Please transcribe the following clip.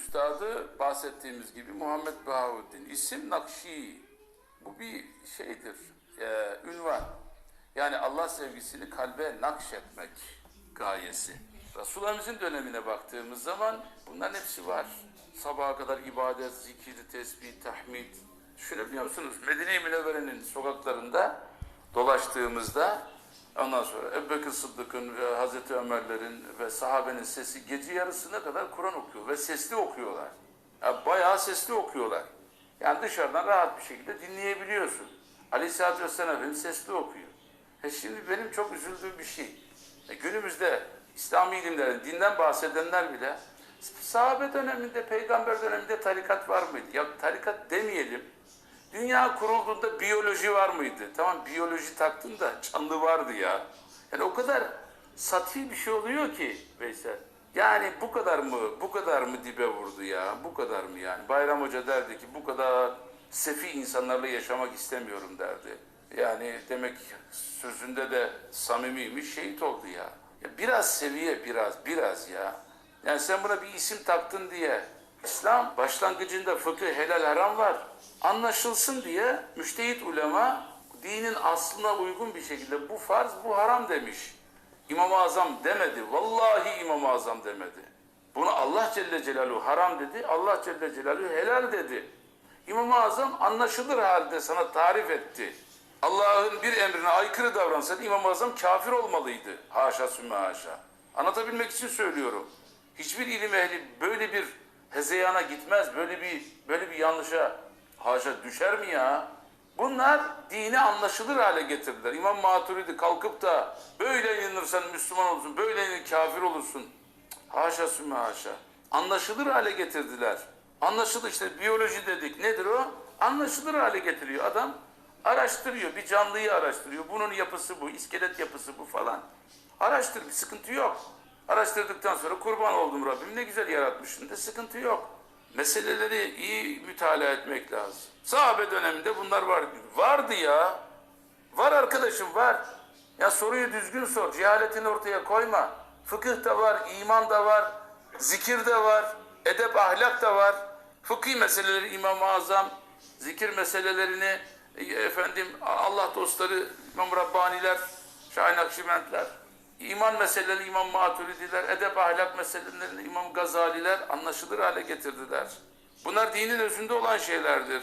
üstadı bahsettiğimiz gibi Muhammed Bahavuddin. İsim Nakşi. Bu bir şeydir, e, ünvan. Yani Allah sevgisini kalbe nakşetmek gayesi. Resulullah'ımızın dönemine baktığımız zaman bunların hepsi var. Sabaha kadar ibadet, zikir, tesbih, tahmid. Düşünebiliyor musunuz? Medine-i Münevvere'nin sokaklarında dolaştığımızda ondan sonra Ebu Bekir Sıddık'ın ve Hazreti Ömer'lerin ve sahabenin sesi gece yarısına kadar Kur'an okuyor ve sesli okuyorlar. Ya bayağı sesli okuyorlar. Yani dışarıdan rahat bir şekilde dinleyebiliyorsun. Aleyhisselatü Vesselam Efendimiz sesli okuyor. E şimdi benim çok üzüldüğüm bir şey. E günümüzde İslami ilimlerin, dinden bahsedenler bile sahabe döneminde, peygamber döneminde tarikat var mıydı? Ya tarikat demeyelim. Dünya kurulduğunda biyoloji var mıydı? Tamam biyoloji taktın da canlı vardı ya. Yani o kadar sati bir şey oluyor ki Veysel. Yani bu kadar mı, bu kadar mı dibe vurdu ya? Bu kadar mı yani? Bayram Hoca derdi ki bu kadar sefi insanlarla yaşamak istemiyorum derdi. Yani demek sözünde de samimiymiş, şehit oldu ya. ya. Biraz seviye, biraz, biraz ya. Yani sen buna bir isim taktın diye İslam başlangıcında fıkıh helal haram var. Anlaşılsın diye müştehit ulema dinin aslına uygun bir şekilde bu farz bu haram demiş. İmam-ı Azam demedi. Vallahi İmam-ı Azam demedi. Bunu Allah Celle Celaluhu haram dedi. Allah Celle Celaluhu helal dedi. İmam-ı Azam anlaşılır halde sana tarif etti. Allah'ın bir emrine aykırı davransan İmam-ı Azam kafir olmalıydı. Haşa sümme haşa. Anlatabilmek için söylüyorum. Hiçbir ilim ehli böyle bir hezeyana gitmez. Böyle bir böyle bir yanlışa haşa düşer mi ya? Bunlar dini anlaşılır hale getirdiler. İmam Maturidi kalkıp da böyle inanırsan Müslüman olursun, böyle inanır kafir olursun. Haşa sümme haşa. Anlaşılır hale getirdiler. Anlaşılır işte biyoloji dedik. Nedir o? Anlaşılır hale getiriyor. Adam araştırıyor. Bir canlıyı araştırıyor. Bunun yapısı bu, iskelet yapısı bu falan. Araştır, bir sıkıntı yok. Araştırdıktan sonra kurban oldum Rabbim ne güzel yaratmışsın de sıkıntı yok. Meseleleri iyi mütalaa etmek lazım. Sahabe döneminde bunlar var. Vardı ya. Var arkadaşım var. Ya soruyu düzgün sor. Cehaletini ortaya koyma. Fıkıh da var, iman da var, zikir de var, edep ahlak da var. Fıkhi meseleleri İmam-ı Azam, zikir meselelerini e, efendim Allah dostları İmam Rabbaniler, Şahin Akşibentler, iman meseleleri İmam Maturidiler, edep ahlak meselelerini İmam Gazaliler anlaşılır hale getirdiler. Bunlar dinin özünde olan şeylerdir.